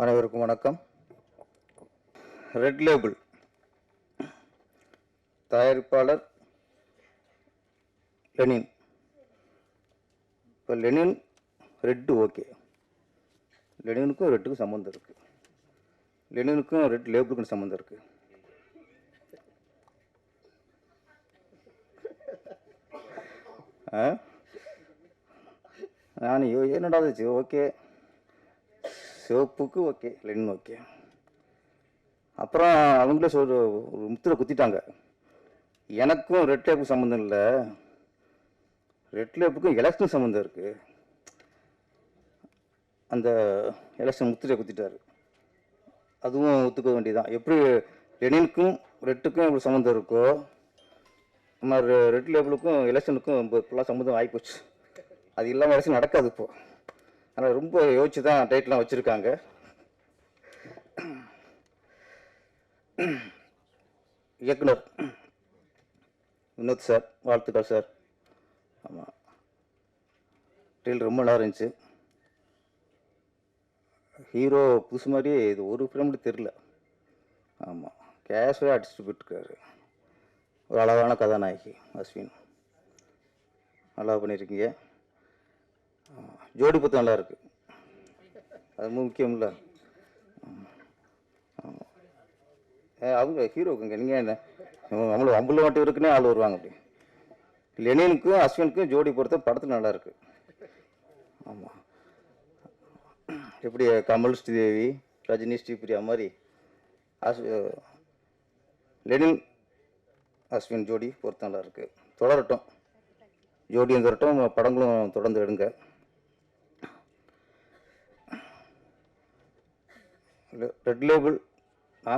அனைவருக்கும் வணக்கம். Red label தயாரிப்பாளர் லெனின் இப்போ லெனின் ரெட்டு ஓகே லெனினுக்கும் ரெட்டுக்கும் சம்மந்தம் இருக்குது லெனினுக்கும் ரெட் லேபிளுக்கும் சம்மந்தம் இருக்குது ஆ? நான் ஐயோ என்னடா ஓகே சிவப்புக்கு ஓகே லென் ஓகே. அப்புறம் அவங்களே சொல் ஒரு முத்திரை குத்திட்டாங்க. எனக்கும் ரெட் லேப்புக்கும் சம்மந்தம் இல்லை. ரெட் லேப்புக்கும் எலெக்ஷன் சம்மந்தம் இருக்குது அந்த எலெக்ஷன் முத்திரை குத்திட்டார். அதுவும் ஒத்துக்க வேண்டியதான் எப்படி லெனினுக்கும் ரெட்டுக்கும் எப்படி சம்மந்தம் இருக்கோ நம்ம ரெ- ரெட் லேபிளுக்கும் எலெக்ஷனுக்கும் இப்போலாம் சம்மந்தம் ஆகிப்போச்சு அது இல்லாமல் எலெக்ஷன் நடக்காது இப்போது ஆனால் ரொம்ப யோசிச்சு தான் டைட்டிலாம் வச்சுருக்காங்க. இயக்குனர். வினோத் சார் வாழ்த்துக்கள் சார். ஆமாம் ட்ரெயில் ரொம்ப நல்லா இருந்துச்சு. ஹீரோ புதுசு மாதிரியே இது ஒரு ஃப்ரேம் தெரில ஆமாம் கேஷுவலாக அடிச்சுட்டு போயிட்டுருக்காரு. ஒரு அழகான கதாநாயகி அஸ்வின். நல்லா பண்ணியிருக்கீங்க. ஜோடி பத்து நல்லா இருக்கு. அது முக்கியம் இல்லை அவங்க ஹீரோக்குங்க நீங்கள் என்ன? நம்மள அம்புல மட்டும் இருக்குன்னே ஆள் வருவாங்க அப்படி. லெனினுக்கும் அஸ்வினுக்கும் ஜோடி பொறுத்த படத்தில் நல்லா இருக்கு. ஆமாம் எப்படி கமல் ஸ்ரீதேவி ரஜினி ஸ்ரீபிரியா மாதிரி அஸ் லெனின் அஸ்வின் ஜோடி பொறுத்த நல்லா இருக்கு. தொடரட்டும். ஜோடியும் தொடரட்டும் படங்களும் தொடர்ந்து எடுங்க. ரெட் லேபிள் ஆ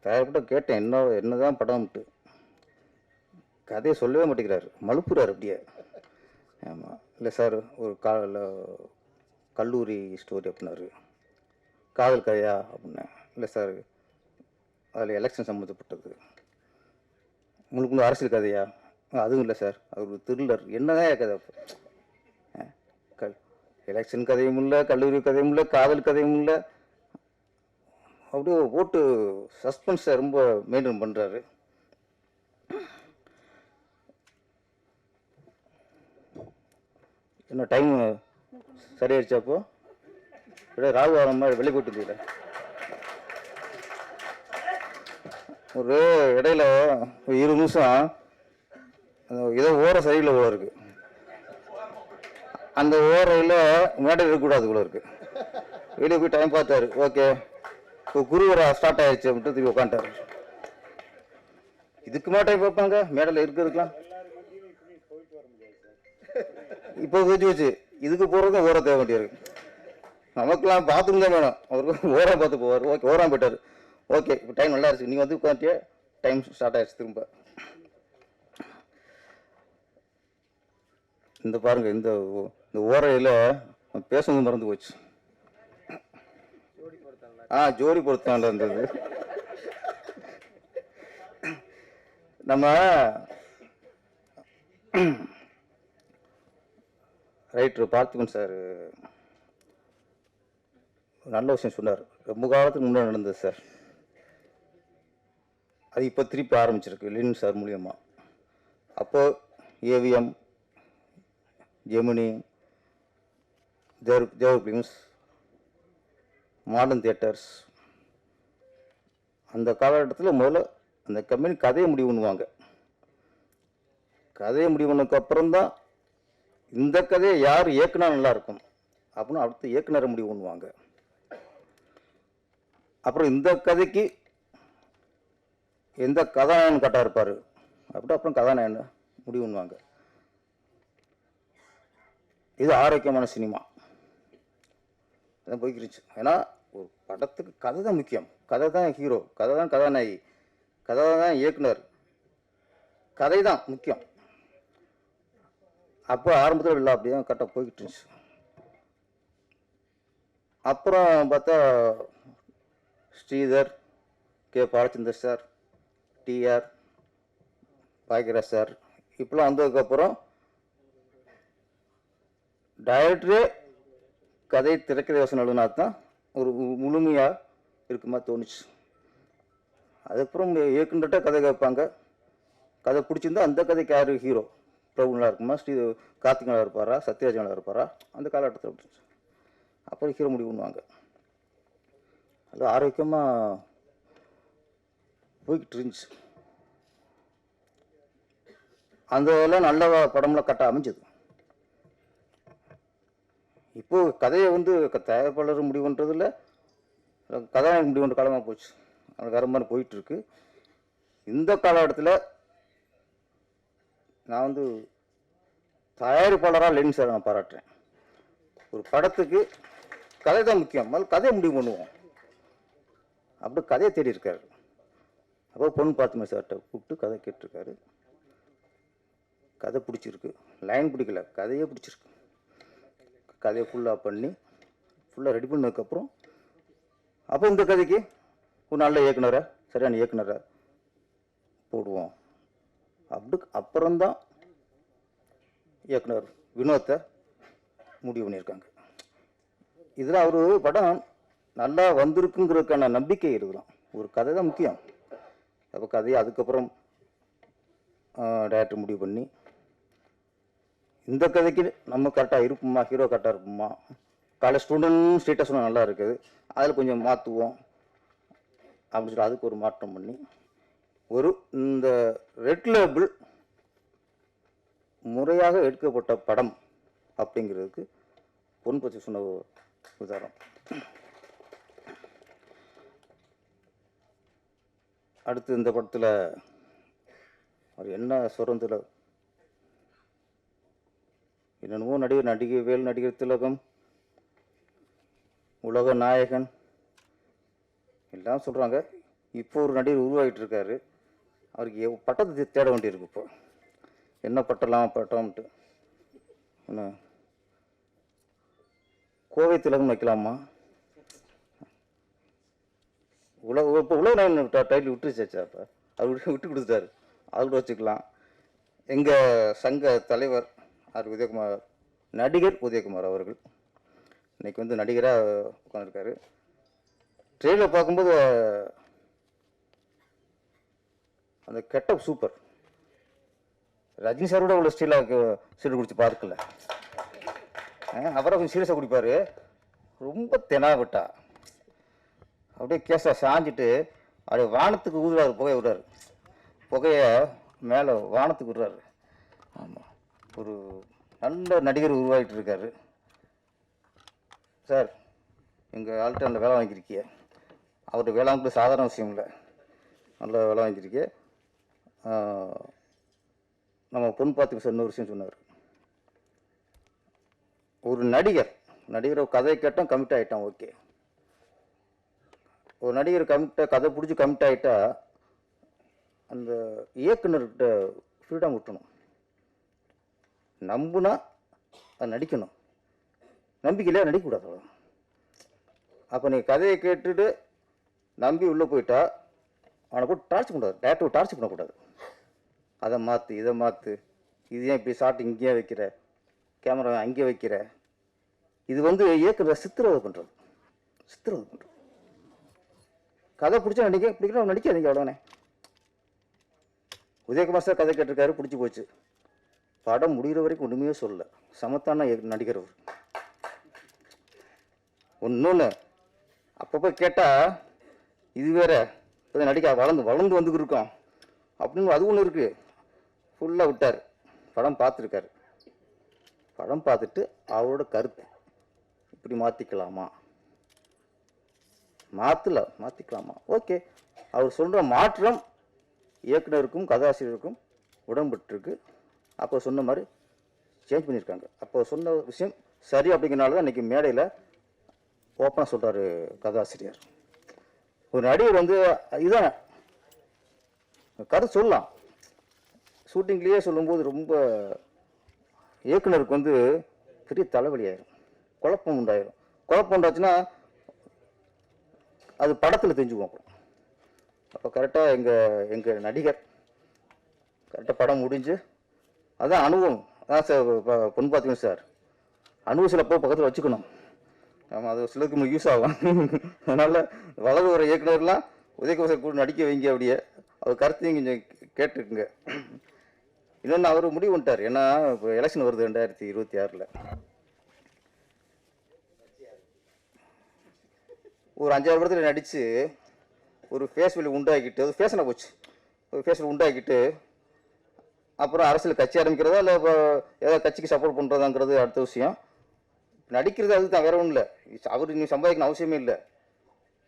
தயாரிப்பட்ட கேட்டேன். என்ன என்னதான் படம்ட்டு. கதையை சொல்லவே மாட்டேங்கிறார். மலுப்புறாரு அப்படியே. ஆமாம் இல்லை சார் ஒரு கா கல்லூரி ஸ்டோரி அப்படின்னாரு. காதல் கதையா அப்படின்னேன். இல்லை சார் அதில் எலெக்ஷன் சம்மந்தப்பட்டது. உங்களுக்கு இன்னும் அரசியல் கதையா? அதுவும் இல்லை சார். அது ஒரு த்ரில்லர் என்னதான் கதை. எலெக்ஷன் கதையும் இல்லை கல்லூரி கதையும் இல்லை காதல் கதையும் இல்லை. அப்படியே ஓட்டு சஸ்பென்ஸை ரொம்ப மெயின்டைன் பண்ணுறாரு என்ன டைம் சரியாயிடுச்சா அப்போ? ராகு வர மாதிரி வெளியே ஒரு இடையில ஒரு இருபது நிமிஷம் அந்த ஏதோ ஓர சரியில் போல அந்த ஓரையில் மேடை இருக்கக்கூடாது போல இருக்கு. வெளியே போய் டைம் பார்த்தாரு. ஓகே இப்போ குருவரா ஸ்டார்ட் ஆயிடுச்சு அப்படின்ட்டு திரும்பி உட்காந்துட்டாரு இதுக்கு மேடம் பார்ப்பாங்க? மேடையில் இருக்கிறதுக்கலாம் இப்போ வச்சு வச்சு இதுக்கு போகிறதுக்கும் ஓர தேவை வேண்டியிருக்கு. நமக்குலாம் பாத்ரூம் தான் வேணும் அவருக்கு ஓரம் பார்த்து போவார். ஓகே ஓரம் போயிட்டார். ஓகே இப்போ டைம் நல்லா இருந்துச்சு நீங்கள் வந்து உட்காந்துட்டே டைம் ஸ்டார்ட் ஆயிடுச்சு திரும்ப. இந்த பாருங்க இந்த இந்த ஓரையில் பேசுனது மறந்து போச்சு. ஆ ஜோடி பொருத்தாண்ட இருந்தது நம்ம ரைட்ரு பார்த்திபன் சார் நல்ல விஷயம் சொன்னார். ரொம்ப காலத்துக்கு முன்னாடி நடந்தது சார். அது இப்போ திருப்பி ஆரம்பிச்சிருக்கு லின் சார் மூலியமாக அப்போது AVM Gemini Dev Dev films modern theatres அந்த காலகட்டத்தில் முதல்ல அந்த கம்பெனி கதையை முடிவு பண்ணுவாங்க. கதையை முடிவு பண்ணதுக்கப்புறந்தான் இந்த கதையை யார் இயக்குனா நல்லாயிருக்கும் அப்படின்னு அடுத்து இயக்குனரை முடிவு பண்ணுவாங்க. அப்புறம் இந்த கதைக்கு எந்த கதாநாயகன் கரெக்டாக இருப்பார்? அப்படி அப்புறம் கதாநாயகன் முடிவு பண்ணுவாங்க. இது ஆரோக்கியமான சினிமா. அதான் போய்க்கிருச்சு. ஏன்னா ஒரு படத்துக்கு கதை தான் முக்கியம். கதை தான் ஹீரோ. கதை தான் கதாநாயகி. கதை தான் இயக்குனர். கதை தான் முக்கியம். அப்போ ஆரம்பத்தில் இல்லை அப்படியே கரெக்டாக போய்கிட்டு இருந்துச்சு அப்புறம் பார்த்தா Sridhar K. Balachander sir TR Bhagyaraj sir. இப்பெல்லாம் வந்ததுக்கப்புறம் டைரக்டரே கதை திரைக்கதை யோசனை எழுதுனா தான் ஒரு முழுமையாக இருக்குமா தோணுச்சு. அதுக்கப்புறம் இயக்குனர்கிட்ட கதை கேட்பாங்க. கதை பிடிச்சிருந்தா அந்த கதைக்கு யார் ஹீரோ பிரபுங்களா இருக்குமா? ஸ்ரீ கார்த்திகனாக இருப்பாரா? சத்யராஜனாக இருப்பாரா? அந்த காலகட்டத்தில் அப்படி அப்புறம் ஹீரோ முடிவு பண்ணுவாங்க. அது ஆரோக்கியமாக போய்கிட்டு இருந்துச்சு. அந்த இதெல்லாம் நல்ல படம்லாம் கட்ட அமைஞ்சது. இப்போது கதையை வந்து க- தயாரிப்பாளர் முடிவு பண்ணுறதில்ல கதாநாயகன் முடிவு பண்ணுற காலமாக போச்சு. அந்த வேற மாதிரி இந்த காலகட்டத்தில் நான் வந்து தயாரிப்பாளராக லெனின் சார் நான் பாராட்டுறேன். ஒரு படத்துக்கு கதை தான் முக்கியம். முதல்ல கதையை முடிவு பண்ணுவோம். அப்படி கதையை தேடி இருக்காரு. அப்போ பொண்ணு பார்த்துமே சார்கிட்ட கூப்பிட்டு கதை கேட்டிருக்காரு. கதை பிடிச்சிருக்கு. லைன் பிடிக்கல. கதையே பிடிச்சிருக்கு. கதையை ஃபுல்லாக பண்ணி ஃபுல்லாக ரெடி பண்ணதுக்கப்புறம் அப்போ இந்த கதைக்கு ஒரு நல்ல இயக்குனரை சரியான இயக்குனரை போடுவோம். அப்படி அப்புறம்தான் இயக்குனர் வினோத்தை முடிவு பண்ணியிருக்காங்க. இதில் அவர் படம் நல்லா வந்திருக்குங்கிறதுக்கான நம்பிக்கை இருக்கலாம் ஒரு கதை தான் முக்கியம். அப்போ கதையை அதுக்கப்புறம் டேரக்டர் முடிவு பண்ணி இந்த கதைக்கு நம்ம கரெக்டாக இருப்போமா ஹீரோ கரெக்டாக இருப்போமா காலேஜ் ஸ்டூடெண்ட் ஸ்டேட்டஸ் நல்லா இருக்குது. அதில் கொஞ்சம் மாற்றுவோம் அப்படின்னு சொல்லி அதுக்கு ஒரு மாற்றம் பண்ணி ஒரு இந்த ரெட் லேபிள் முறையாக எடுக்கப்பட்ட படம் அப்படிங்கிறதுக்கு பொன் பற்றி சொன்ன உதாரணம். அடுத்து இந்த படத்தில் அவர் என்ன சுரந்தில் என்னென்னமோ நடிகர் நடிகை வேல் நடிகர் திலகம் உலக நாயகன் எல்லாம் சொல்கிறாங்க இப்போ ஒரு நடிகர் உருவாகிட்டு இருக்காரு அவருக்கு எவ் பட்டத்தை தேட வேண்டியிருக்கு இப்போ. என்ன பட்டலாம் பட்டம்ட்டு. என்ன? கோவை திலகம் வைக்கலாமா? உலக இப்போ உலக நாயகன் டைட்டில் விட்டுருச்சாச்சா இப்போ அவர் விட்டு விட்டு கொடுத்துட்டாரு. அவர் வச்சுக்கலாம். எங்கள் சங்க தலைவர் ஆர் உதயகுமார் நடிகர் உதயகுமார் அவர்கள். இன்றைக்கி வந்து நடிகராக உட்காந்துருக்காரு ட்ரெயினில் பார்க்கும்போது அந்த கெட்டப் சூப்பர் ரஜினி சாரோட உள்ள ஸ்டீலாக சீடு குடிச்சு பார்க்கல. அவரை கொஞ்சம் சீரியஸாக குடிப்பார். ரொம்ப தெனாவிட்டா அப்படியே கேஸாக சாஞ்சிட்டு அப்படியே வானத்துக்கு ஊதுறாரு புகையை விடுறாரு. புகையை மேலே வானத்துக்கு விடுறாரு. ஆமாம் ஒரு நல்ல நடிகர் உருவாகிட்டு இருக்காரு சார் எங்கள் ஆள்கிட்ட நல்ல வேலை வாங்கியிருக்கிய. அவர்கிட்ட வேலை வாங்கிட்டு சாதாரண விஷயம் இல்லை. நல்ல வேலை வாங்கியிருக்கே நம்ம பொன் பார்த்து சார் இன்னொரு விஷயம் சொன்னார். ஒரு நடிகர் நடிகர் கதையை கேட்டோம் கமிட் ஆகிட்டான் ஓகே. ஒரு நடிகர் கமிட்ட கதை பிடிச்சி கமிட் ஆகிட்டா அந்த இயக்குனர்கிட்ட ஃப்ரீடம் விட்டணும் நம்புனா அது நடிக்கணும். நம்பிக்கையில் நடிக்கக்கூடாது அப்போ நீ கதையை கேட்டுட்டு நம்பி உள்ளே போயிட்டா அவனை போட்டு டார்ச் பண்ணக்கூடாது. டேரக்டர் டார்ச் பண்ணக்கூடாது. அதை மாற்று இதை மாற்று இது ஏன் இப்படி ஷாட் இங்கேயே வைக்கிற? கேமரா அங்கே வைக்கிற? இது வந்து இயக்குற சித்திரவதை பண்ணுறது சித்திரவதை பண்ணுறது கதை பிடிச்சா நடிக்க பிடிக்கிறோம் நடிக்காதீங்க அவ்வளோனே உதயகுமார் சார் கதை கேட்டிருக்காரு பிடிச்சி போச்சு. படம் முடிகிற வரைக்கும் ஒன்றுமே சொல்லல. சமத்தான நடிகர் அவர். ஒன்னொன்று அப்பப்போ கேட்டால் இது வேற இப்போ நடிக்க வளர்ந்து வளர்ந்து வந்துக்கிட்டு இருக்கோம் அப்படின்னு அது ஒன்று இருக்குது ஃபுல்லாக விட்டார். படம் பார்த்துருக்காரு. படம் பார்த்துட்டு அவரோட கருத்து இப்படி மாற்றிக்கலாமா மாற்றல மாற்றிக்கலாமா ஓகே. அவர் சொல்கிற மாற்றம் இயக்குனருக்கும் கதாசிரியருக்கும் உடன்பட்டுருக்கு. அப்போ சொன்ன மாதிரி சேஞ்ச் பண்ணியிருக்காங்க. அப்போ சொன்ன விஷயம் சரி அப்படிங்கிறனால தான் இன்றைக்கி மேடையில் ஓப்பனாக சொல்கிறாரு கதாசிரியர். ஒரு நடிகர் வந்து இதான் கதை சொல்லலாம். ஷூட்டிங்லேயே சொல்லும்போது ரொம்ப இயக்குனருக்கு வந்து பெரிய தலைவலி ஆயிரும். குழப்பம் உண்டாயிரும். குழப்பம் உண்டாச்சுன்னா அது படத்தில் தெரிஞ்சுக்குவோம் அப்புறம். அப்போ கரெக்டாக எங்கள் எங்கள் நடிகர் கரெக்டாக படம் முடிஞ்சு அதான் அனுபவம் அதான் சார் பொண்ணு பார்த்துக்கணும் சார். அனுபவம் சிலப்போ பக்கத்தில் வச்சுக்கணும். ஆமாம் அது சிலருக்கு உங்களுக்கு யூஸ் ஆகும் அதனால் வளர்ந்து வர இயக்குனர்லாம் உதயகுமார் கூட நடிக்க வைங்க அப்படியே. அவர் கருத்தையும் கொஞ்சம் கேட்டுக்குங்க. இன்னொன்று அவர் முடிவு பண்ணிட்டார். ஏன்னா இப்போ எலெக்ஷன் வருது ரெண்டாயிரத்தி இருபத்தி ஆறில். ஒரு அஞ்சாறு படத்தில் நடித்து ஒரு ஃபேஸ் வேல்யூ உண்டாக்கிட்டு அது ஃபேஷனை போச்சு? ஒரு ஃபேஸ் உண்டாக்கிட்டு அப்புறம் அரசியல் கட்சி ஆரம்பிக்கிறதா இல்லை இப்போ ஏதாவது கட்சிக்கு சப்போர்ட் பண்ணுறதாங்கிறது அடுத்த விஷயம். நடிக்கிறது அதுக்கு தான் வேற ஒன்றும் இல்லை. அவர் நீ சம்பாதிக்கணும் அவசியமே இல்லை.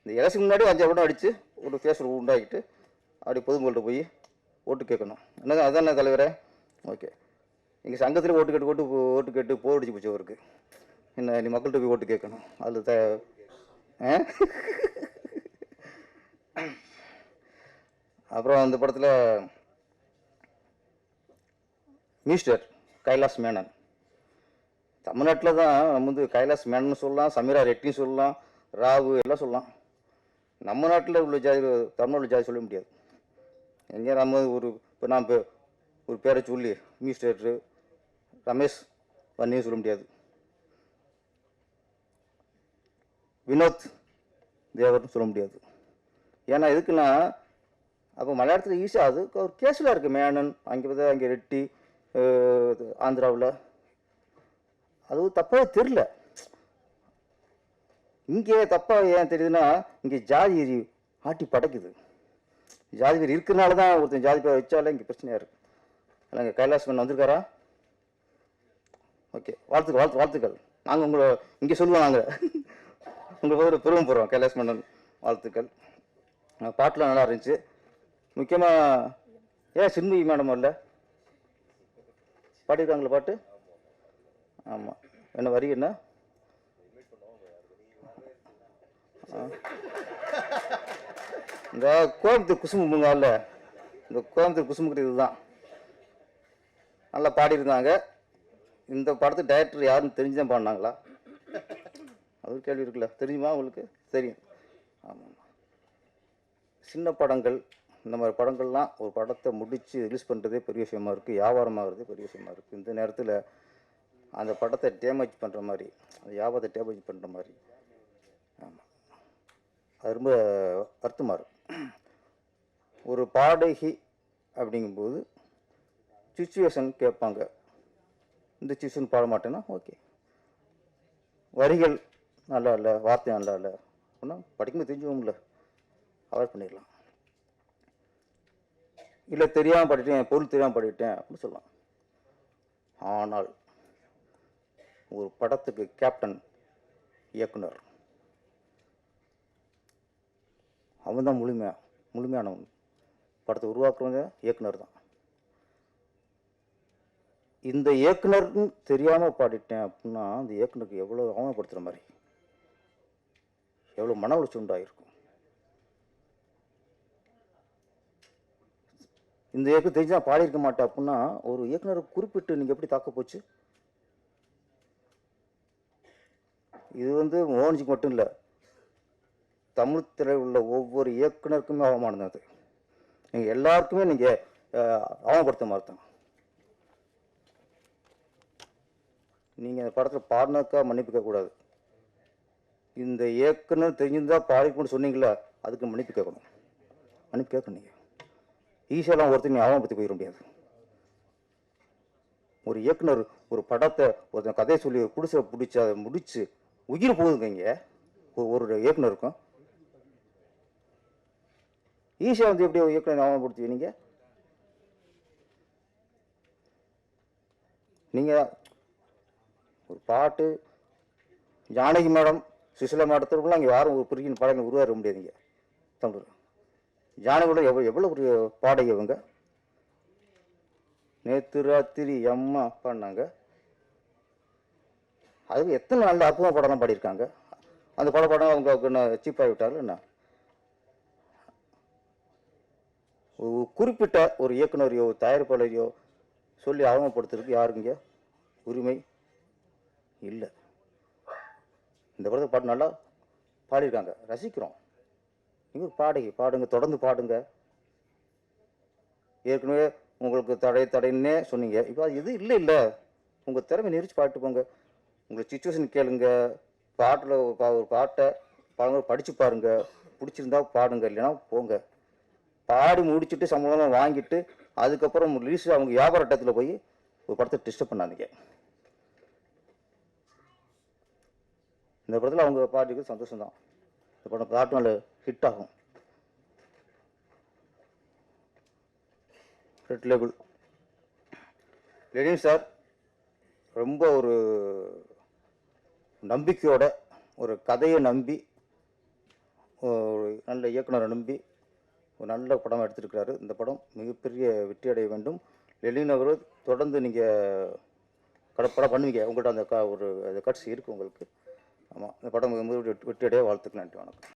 இந்த எலெக்ஷன் முன்னாடி அஞ்சு படம் அடித்து ஒரு ஃபேஸ் உண்டாக்கிட்டு அப்படி பொதுமக்கள்கிட்ட போய் ஓட்டு கேட்கணும். என்ன அதான் தலைவரே? ஓகே. எங்கள் சங்கத்தில் ஓட்டு கேட்டு ஓட்டு போ- ஓட்டு கேட்டு போர் அடிச்சு போச்சு அவருக்கு. என்ன நீ மக்கள்கிட்ட போய் ஓட்டு கேட்கணும். அதில் த ஆ? அப்புறம் அந்த படத்தில் மினிஸ்டர் கைலாஸ் மேனன். தமிழ்நாட்டில் தான் நம்ம வந்து கைலாஸ் மேனன் சொல்லலாம் சமீரா ரெட்டின்னு சொல்லலாம் ராவு எல்லாம் சொல்லலாம். நம்ம நாட்டில் உள்ள ஜாதி தமிழ்நாட்டில் ஜாதி சொல்ல முடியாது. எங்கே நம்ம ஒரு இப்போ நான் இப்போ ஒரு பேரை சொல்லி மிஸ்டர் ரமேஷ் வன்னியும் சொல்ல முடியாது. வினோத் தேவர்னு சொல்ல முடியாது. ஏன்னா எதுக்குன்னா அப்போ மலையாளத்தில் ஈஸியாக அது ஒரு கேஸில் இருக்குது மேனன் அங்கே பார்த்தா அங்கே ரெட்டி ஆந்திராவில். அதுவும் தப்பாக தெரில இங்கே தப்பாக ஏன் தெரியுதுன்னா இங்கே ஜாதி வெறி ஆட்டி படைக்குது. ஜாதி வெறி இருக்கிறனால தான் ஒருத்தன் ஜாதி பேர் வச்சாலே இங்கே பிரச்சனையாக இருக்குது இல்லைங்க கைலாஸ் மன்னன் வந்திருக்காரா? ஓகே வாழ்த்துக்கள் வாழ்த்து வாழ்த்துக்கள். நாங்கள் உங்களை இங்கே சொல்லுவோம் நாங்கள் உங்களுக்கு ஒரு போகிறோம் கைலாஸ் மன்னன். வாழ்த்துக்கள். பாட்டெலாம் பாட்டுலாம் நல்லா இருந்துச்சு. முக்கியமாக ஏன் சின்மயி மேடம் வரல? பாடியிருக்காங்களா பாட்டு? ஆமாம் என்ன வரி என்ன? இந்த கோயம்புத்தூர் குசும்புங்கால இந்த கோயம்புத்தூர் குசும்புக்கு இதுதான். நல்லா பாடியிருந்தாங்க. இந்த படத்து டைரக்டர் யாருன்னு தெரிஞ்சு தான் பாடினாங்களா? அது கேள்வி இருக்குல்ல. தெரியுமா உங்களுக்கு? தெரியும். ஆமாம் சின்ன படங்கள் இந்த மாதிரி படங்கள்லாம் ஒரு படத்தை முடித்து ரிலீஸ் பண்ணுறதே பெரிய விஷயமா இருக்குது வியாபாரமாகிறதே பெரிய விஷயமா இருக்குது இந்த நேரத்தில் அந்த படத்தை டேமேஜ் பண்ணுற மாதிரி அந்த வியாபாரத்தை டேமேஜ் பண்ணுற மாதிரி. ஆமாம் அது ரொம்ப வருத்தமாக இருக்கும் ஒரு பாடகி அப்படிங்கும்போது சுச்சுவேஷன் கேட்பாங்க. இந்த சுச்சுவேஷன் பாட மாட்டேன்னா ஓகே வரிகள் நல்லா இல்லை வார்த்தை நல்லா இல்லை அப்படின்னா படிக்கும்போது தெரிஞ்சுவோம்ல அவாய்ட் பண்ணிடலாம். இல்லை தெரியாமல் படிட்டேன் பொருள் தெரியாமல் படிட்டேன் அப்படின்னு சொல்லலாம். ஆனால் ஒரு படத்துக்கு கேப்டன் இயக்குனர். அவன் தான் முழுமையா முழுமையானவன். படத்தை உருவாக்குறவங்க இயக்குனர் தான். இந்த இயக்குனர்னு தெரியாமல் பாடிட்டேன் அப்படின்னா அந்த இயக்குனருக்கு எவ்வளோ அவமானப்படுத்துகிற மாதிரி எவ்வளோ மன உளைச்சல் உண்டாகிருக்கும் இந்த இயக்கம் தெரிஞ்சா பாடியிருக்க மாட்டேன் அப்படின்னா ஒரு இயக்குனரை குறிப்பிட்டு நீங்கள் எப்படி தாக்க போச்சு? இது வந்து மோகன்ஜிக்கு மட்டும் இல்லை தமிழ் திரையில் உள்ள ஒவ்வொரு இயக்குனருக்குமே அவமானம் அது. நீங்கள் எல்லாருக்குமே நீங்கள் அவமானப்படுத்த மாதிரி தான் நீங்கள் அந்த படத்தில் பாடினாக்கா மன்னிப்பு கேட்கக்கூடாது இந்த இயக்குனர் தெரிஞ்சிருந்தால் பாடிக்கணும்னு சொன்னீங்களா அதுக்கு மன்னிப்பு கேட்கணும். மன்னிப்பு கேட்கணும் நீங்கள் ஈஸியெல்லாம் ஒருத்தர் நீ அவமானப்படுத்தி போயிட முடியாது. ஒரு இயக்குனர் ஒரு படத்தை ஒருத்தன் கதையை சொல்லி குடிசை பிடிச்சி அதை முடித்து உயிர் போகுதுங்க இங்கே. ஒரு இயக்குனருக்கும். ஈஸியாக வந்து எப்படி ஒரு இயக்குனர் அவமானப்படுத்துவீங்க நீங்கள் நீங்கள் ஒரு பாட்டு ஜானகி மேடம் சுசிலா மேடத்திற்குலாம் இங்கே யாரும் ஒரு பிரிக்கின் பாடங்கள் உருவாக முடியாதுங்க. தமிழ். ஜானகியோட எவ்வளோ எவ்வளோ ஒரு பாடகி இவங்க? நேற்று ராத்திரி அம்மா பாடினாங்க அதுக்கு எத்தனை நல்ல அற்புதம் படம்லாம் பாடியிருக்காங்க? அந்த பட படம் அவங்க என்ன சீப்பாகி விட்டார்கள் என்ன? குறிப்பிட்ட ஒரு இயக்குனரையோ தயாரிப்பாளரையோ சொல்லி அவமானப்படுத்துறதுக்கு யாருங்க? உரிமை இல்லை. இந்த படத்தை பாட்டு நல்லா பாடியிருக்காங்க. ரசிக்கிறோம். நீங்கள் பாடுங்க பாடுங்க தொடர்ந்து பாடுங்க. ஏற்கனவே உங்களுக்கு தடை தடைன்னே சொன்னீங்க. இப்போ அது எதுவும் இல்லை இல்லை. உங்கள் திறமை நெரிச்சு பாட்டு போங்க. உங்களை சுச்சுவேஷன் கேளுங்க. பாட்டில் ஒரு பா- ஒரு பாட்டை பாருங்க படித்து பாருங்க. பிடிச்சிருந்தா பாடுங்க இல்லைன்னா போங்க. பாடி முடிச்சுட்டு சம்பளம் வாங்கிட்டு அதுக்கப்புறம் ரிலீஸ் அவங்க வியாபார இடத்துல போய் ஒரு படத்தை டிஸ்டர்ப் பண்ணாதீங்க. இந்த படத்தில் அவங்க பாட்டுக்கு சந்தோஷம் தான் இந்த படம் பாட்டு நல்ல ஹிட் ஆகும். ரெட் லேபிள் லெனின் சார் ரொம்ப ஒரு நம்பிக்கையோட ஒரு கதையை நம்பி ஒரு நல்ல இயக்குனரை நம்பி ஒரு நல்ல படம் எடுத்திருக்கிறாரு. இந்த படம் மிகப்பெரிய வெற்றி அடைய வேண்டும். லெலின் அவர் தொடர்ந்து நீங்கள் கட படம் பண்ணுவீங்க. உங்கள்கிட்ட அந்த க ஒரு கட்சி இருக்குது உங்களுக்கு. ஆமாம் இந்த படம் மிக வெற்றி அடைய வாழ்த்துக்கு நன்றி வணக்கம்.